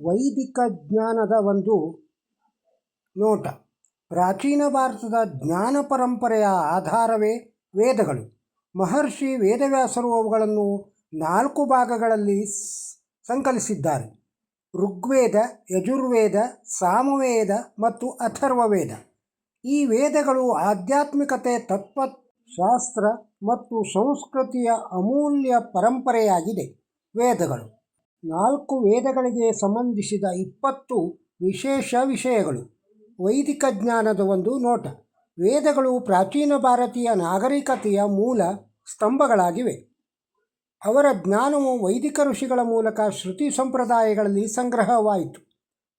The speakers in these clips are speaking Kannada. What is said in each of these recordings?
ವೈದಿಕ ಜ್ಞಾನದ ಒಂದು ನೋಟ. ಪ್ರಾಚೀನ ಭಾರತದ ಜ್ಞಾನ ಪರಂಪರೆಯ ಆಧಾರವೇ ವೇದಗಳು. ಮಹರ್ಷಿ ವೇದವ್ಯಾಸರು ಅವುಗಳನ್ನು ನಾಲ್ಕು ಭಾಗಗಳಲ್ಲಿ ಸಂಕಲಿಸಿದ್ದಾರೆ. ಋಗ್ವೇದ, ಯಜುರ್ವೇದ, ಸಾಮವೇದ ಮತ್ತು ಅಥರ್ವವೇದ. ಈ ವೇದಗಳು ಆಧ್ಯಾತ್ಮಿಕತೆ, ತತ್ವಶಾಸ್ತ್ರ ಮತ್ತು ಸಂಸ್ಕೃತಿಯ ಅಮೂಲ್ಯ ಪರಂಪರೆಯಾಗಿದೆ ವೇದಗಳು. ನಾಲ್ಕು ವೇದಗಳಿಗೆ ಸಂಬಂಧಿಸಿದ ಇಪ್ಪತ್ತು ವಿಶೇಷ ವಿಷಯಗಳು. ವೈದಿಕ ಜ್ಞಾನದ ಒಂದು ನೋಟ. ವೇದಗಳು ಪ್ರಾಚೀನ ಭಾರತೀಯ ನಾಗರಿಕತೆಯ ಮೂಲ ಸ್ತಂಭಗಳಾಗಿವೆ. ಅವರ ಜ್ಞಾನವು ವೈದಿಕ ಋಷಿಗಳ ಮೂಲಕ ಶ್ರುತಿ ಸಂಪ್ರದಾಯಗಳಲ್ಲಿ ಸಂಗ್ರಹವಾಯಿತು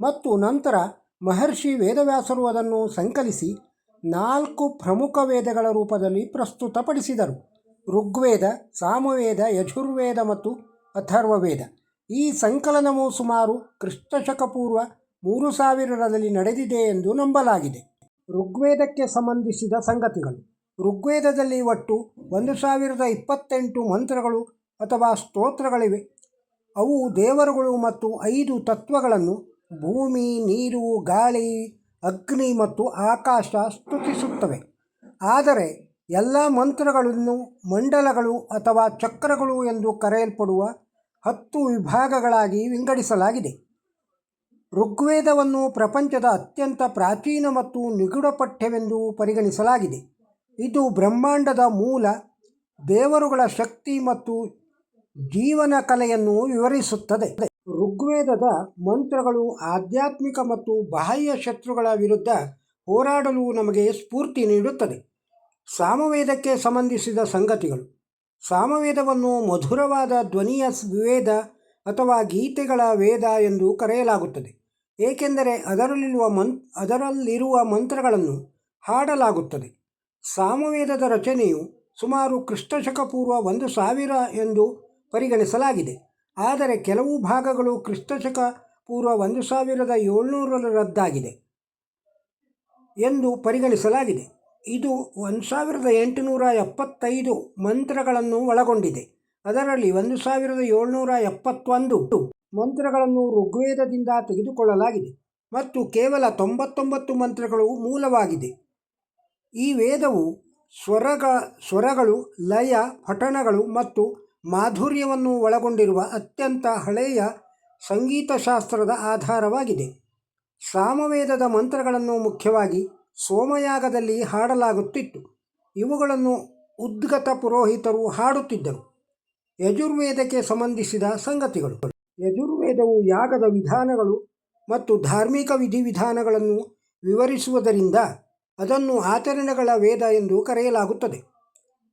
ಮತ್ತು ನಂತರ ಮಹರ್ಷಿ ವೇದವ್ಯಾಸರು ಅದನ್ನು ಸಂಕಲಿಸಿ ನಾಲ್ಕು ಪ್ರಮುಖ ವೇದಗಳ ರೂಪದಲ್ಲಿ ಪ್ರಸ್ತುತಪಡಿಸಿದರು. ಋಗ್ವೇದ, ಸಾಮವೇದ, ಯಜುರ್ವೇದ ಮತ್ತು ಅಥರ್ವವೇದ. ಈ ಸಂಕಲನವು ಸುಮಾರು ಕ್ರಿಸ್ತಶಕ ಪೂರ್ವ ಮೂರು ಸಾವಿರದಲ್ಲಿ ನಡೆದಿದೆ ಎಂದು ನಂಬಲಾಗಿದೆ. ಋಗ್ವೇದಕ್ಕೆ ಸಂಬಂಧಿಸಿದ ಸಂಗತಿಗಳು. ಋಗ್ವೇದದಲ್ಲಿ ಒಟ್ಟು ಒಂದು ಸಾವಿರದ ಇಪ್ಪತ್ತೆಂಟು ಮಂತ್ರಗಳು ಅಥವಾ ಸ್ತೋತ್ರಗಳಿವೆ. ಅವು ದೇವರುಗಳು ಮತ್ತು ಐದು ತತ್ವಗಳನ್ನು ಭೂಮಿ, ನೀರು, ಗಾಳಿ, ಅಗ್ನಿ ಮತ್ತು ಆಕಾಶ ಸ್ತುತಿಸುತ್ತವೆ. ಆದರೆ ಎಲ್ಲ ಮಂತ್ರಗಳನ್ನು, ಮಂಡಲಗಳು ಅಥವಾ ಚಕ್ರಗಳು ಎಂದು ಕರೆಯಲ್ಪಡುವ ಹತ್ತು ವಿಭಾಗಗಳಾಗಿ ವಿಂಗಡಿಸಲಾಗಿದೆ. ಋಗ್ವೇದವನ್ನು ಪ್ರಪಂಚದ ಅತ್ಯಂತ ಪ್ರಾಚೀನ ಮತ್ತು ನಿಗೂಢ ಪಠ್ಯವೆಂದು ಪರಿಗಣಿಸಲಾಗಿದೆ. ಇದು ಬ್ರಹ್ಮಾಂಡದ ಮೂಲ, ದೇವರುಗಳ ಶಕ್ತಿ ಮತ್ತು ಜೀವನ ಕಲೆಯನ್ನು ವಿವರಿಸುತ್ತದೆ. ಋಗ್ವೇದದ ಮಂತ್ರಗಳು ಆಧ್ಯಾತ್ಮಿಕ ಮತ್ತು ಬಾಹ್ಯ ಶತ್ರುಗಳ ವಿರುದ್ಧ ಹೋರಾಡಲು ನಮಗೆ ಸ್ಫೂರ್ತಿ ನೀಡುತ್ತದೆ. ಸಾಮವೇದಕ್ಕೆ ಸಂಬಂಧಿಸಿದ ಸಂಗತಿಗಳು. ಸಾಮವೇದವನ್ನು ಮಧುರವಾದ ಧ್ವನಿಯ ವೇದ ಅಥವಾ ಗೀತೆಗಳ ವೇದ ಎಂದು ಕರೆಯಲಾಗುತ್ತದೆ. ಏಕೆಂದರೆ ಅದರಲ್ಲಿರುವ ಮನ್, ಅದರಲ್ಲಿರುವ ಮಂತ್ರಗಳನ್ನು ಹಾಡಲಾಗುತ್ತದೆ. ಸಾಮವೇದದ ರಚನೆಯು ಸುಮಾರು ಕ್ರಿಸ್ತಶಕ ಪೂರ್ವ ಒಂದು ಸಾವಿರ ಎಂದು ಪರಿಗಣಿಸಲಾಗಿದೆ. ಆದರೆ ಕೆಲವು ಭಾಗಗಳು ಕ್ರಿಸ್ತಶಕ ಪೂರ್ವ ಒಂದು ಸಾವಿರದ ಏಳ್ನೂರರದ್ದಾಗಿದೆ ಎಂದು ಪರಿಗಣಿಸಲಾಗಿದೆ. ಇದು ಒಂದು ಸಾವಿರದ ಎಂಟುನೂರ ಎಪ್ಪತ್ತೈದು ಮಂತ್ರಗಳನ್ನು ಒಳಗೊಂಡಿದೆ. ಅದರಲ್ಲಿ ಒಂದು ಸಾವಿರದ ಏಳ್ನೂರ ಎಪ್ಪತ್ತೊಂದು ಮಂತ್ರಗಳನ್ನು ಋಗ್ವೇದದಿಂದ ತೆಗೆದುಕೊಳ್ಳಲಾಗಿದೆ ಮತ್ತು ಕೇವಲ ತೊಂಬತ್ತೊಂಬತ್ತು ಮಂತ್ರಗಳು ಮೂಲವಾಗಿದೆ. ಈ ವೇದವು ಸ್ವರಗ, ಸ್ವರಗಳು, ಲಯ, ಪಠಣಗಳು ಮತ್ತು ಮಾಧುರ್ಯವನ್ನು ಒಳಗೊಂಡಿರುವ ಅತ್ಯಂತ ಹಳೆಯ ಸಂಗೀತಶಾಸ್ತ್ರದ ಆಧಾರವಾಗಿದೆ. ಸಾಮವೇದದ ಮಂತ್ರಗಳನ್ನು ಮುಖ್ಯವಾಗಿ ಸೋಮಯಾಗದಲ್ಲಿ ಹಾಡಲಾಗುತ್ತಿತ್ತು. ಇವುಗಳನ್ನು ಉದ್ಗತ ಪುರೋಹಿತರು ಹಾಡುತ್ತಿದ್ದರು. ಯಜುರ್ವೇದಕ್ಕೆ ಸಂಬಂಧಿಸಿದ ಸಂಗತಿಗಳು. ಯಜುರ್ವೇದವು ಯಾಗದ ವಿಧಾನಗಳು ಮತ್ತು ಧಾರ್ಮಿಕ ವಿಧಿವಿಧಾನಗಳನ್ನು ವಿವರಿಸುವುದರಿಂದ ಅದನ್ನು ಆಚರಣೆಗಳ ವೇದ ಎಂದು ಕರೆಯಲಾಗುತ್ತದೆ.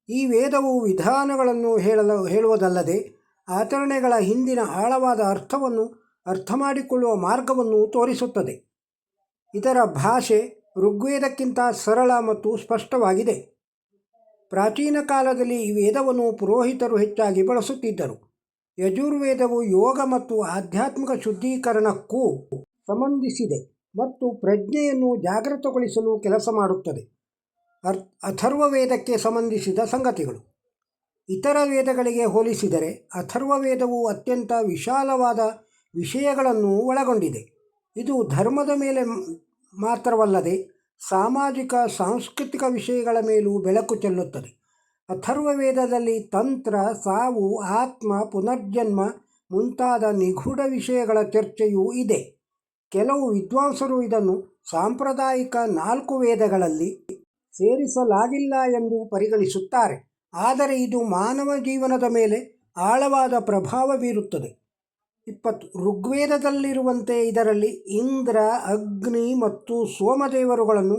ಈ ವೇದವು ವಿಧಾನಗಳನ್ನು ಹೇಳಲು, ಹೇಳುವುದಲ್ಲದೆ ಆಚರಣೆಗಳ ಹಿಂದಿನ ಆಳವಾದ ಅರ್ಥವನ್ನು ಅರ್ಥ ಮಾಡಿಕೊಳ್ಳುವ ಮಾರ್ಗವನ್ನು ತೋರಿಸುತ್ತದೆ. ಇದರ ಭಾಷೆ ಋಗ್ವೇದಕ್ಕಿಂತ ಸರಳ ಮತ್ತು ಸ್ಪಷ್ಟವಾಗಿದೆ. ಪ್ರಾಚೀನ ಕಾಲದಲ್ಲಿ ಈ ವೇದವನ್ನು ಪುರೋಹಿತರು ಹೆಚ್ಚಾಗಿ ಬಳಸುತ್ತಿದ್ದರು. ಯಜುರ್ವೇದವು ಯೋಗ ಮತ್ತು ಆಧ್ಯಾತ್ಮಿಕ ಶುದ್ಧೀಕರಣಕ್ಕೂ ಸಂಬಂಧಿಸಿದೆ ಮತ್ತು ಪ್ರಜ್ಞೆಯನ್ನು ಜಾಗೃತಗೊಳಿಸಲು ಕೆಲಸ ಮಾಡುತ್ತದೆ. ಅರ್, ಅಥರ್ವವೇದಕ್ಕೆ ಸಂಬಂಧಿಸಿದ ಸಂಗತಿಗಳು. ಇತರ ವೇದಗಳಿಗೆ ಹೋಲಿಸಿದರೆ ಅಥರ್ವವೇದವು ಅತ್ಯಂತ ವಿಶಾಲವಾದ ವಿಷಯಗಳನ್ನು ಒಳಗೊಂಡಿದೆ. ಇದು ಧರ್ಮದ ಮೇಲೆ ಮಾತ್ರವಲ್ಲದೆ ಸಾಮಾಜಿಕ, ಸಾಂಸ್ಕೃತಿಕ ವಿಷಯಗಳ ಮೇಲೂ ಬೆಳಕು ಚೆಲ್ಲುತ್ತದೆ. ಅಥರ್ವವೇದದಲ್ಲಿ ತಂತ್ರ, ಸಾವು, ಆತ್ಮ, ಪುನರ್ಜನ್ಮ ಮುಂತಾದ ನಿಗೂಢ ವಿಷಯಗಳ ಚರ್ಚೆಯೂ ಇದೆ. ಕೆಲವು ವಿದ್ವಾಂಸರು ಇದನ್ನು ಸಾಂಪ್ರದಾಯಿಕ ನಾಲ್ಕು ವೇದಗಳಲ್ಲಿ ಸೇರಿಸಲಾಗಿಲ್ಲ ಎಂದು ಪರಿಗಣಿಸುತ್ತಾರೆ. ಆದರೆ ಇದು ಮಾನವ ಜೀವನದ ಮೇಲೆ ಆಳವಾದ ಪ್ರಭಾವ ಬೀರುತ್ತದೆ. ಇಪ್ಪತ್ತು, ಋಗ್ವೇದದಲ್ಲಿರುವಂತೆ ಇದರಲ್ಲಿ ಇಂದ್ರ, ಅಗ್ನಿ ಮತ್ತು ಸೋಮದೇವರುಗಳನ್ನು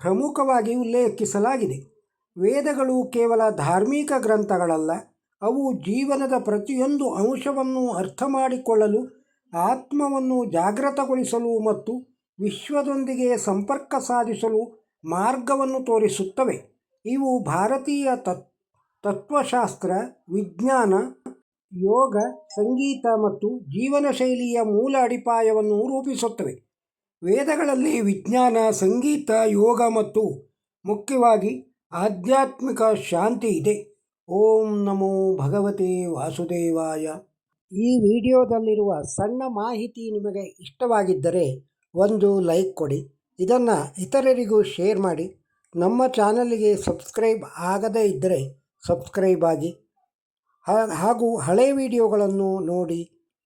ಪ್ರಮುಖವಾಗಿ ಉಲ್ಲೇಖಿಸಲಾಗಿದೆ. ವೇದಗಳು ಕೇವಲ ಧಾರ್ಮಿಕ ಗ್ರಂಥಗಳಲ್ಲ, ಅವು ಜೀವನದ ಪ್ರತಿಯೊಂದು ಅಂಶವನ್ನು ಅರ್ಥ ಮಾಡಿಕೊಳ್ಳಲು ಆತ್ಮವನ್ನು ಜಾಗೃತಗೊಳಿಸಲು ಮತ್ತು ವಿಶ್ವದೊಂದಿಗೆ ಸಂಪರ್ಕ ಸಾಧಿಸಲು ಮಾರ್ಗವನ್ನು ತೋರಿಸುತ್ತವೆ. ಇವು ಭಾರತೀಯ ತತ್, ತತ್ವಶಾಸ್ತ್ರ, ವಿಜ್ಞಾನ ಯೋಗ, ಸಂಗೀತ ಮತ್ತು ಜೀವನ ಶೈಲಿಯ ಮೂಲ ಅಡಿಪಾಯವನ್ನು ರೂಪಿಸುತ್ತವೆ. ವೇದಗಳಲ್ಲಿ ವಿಜ್ಞಾನ, ಸಂಗೀತ, ಯೋಗ ಮತ್ತು ಮುಖ್ಯವಾಗಿ ಆಧ್ಯಾತ್ಮಿಕ ಶಾಂತಿ ಇದೆ. ಓಂ ನಮೋ ಭಗವತೆ ವಾಸುದೇವಾಯ. ಈ ವಿಡಿಯೋದಲ್ಲಿರುವ ಸಣ್ಣ ಮಾಹಿತಿ ನಿಮಗೆ ಇಷ್ಟವಾಗಿದ್ದರೆ ಒಂದು ಲೈಕ್ ಕೊಡಿ. ಇದನ್ನು ಇತರರಿಗೂ ಶೇರ್ ಮಾಡಿ. ನಮ್ಮ ಚಾನಲ್ಗೆ ಸಬ್ಸ್ಕ್ರೈಬ್ ಆಗದೇ ಇದ್ದರೆ ಸಬ್ಸ್ಕ್ರೈಬ್ ಆಗಿ. ಹಾಗೂ ಹಳೆ ವಿಡಿಯೋಗಳನ್ನು ನೋಡಿ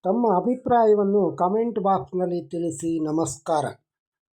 ತಮ್ಮ ಅಭಿಪ್ರಾಯವನ್ನು ಕಮೆಂಟ್ ಬಾಕ್ಸ್ನಲ್ಲಿ ತಿಳಿಸಿ ನಮಸ್ಕಾರ.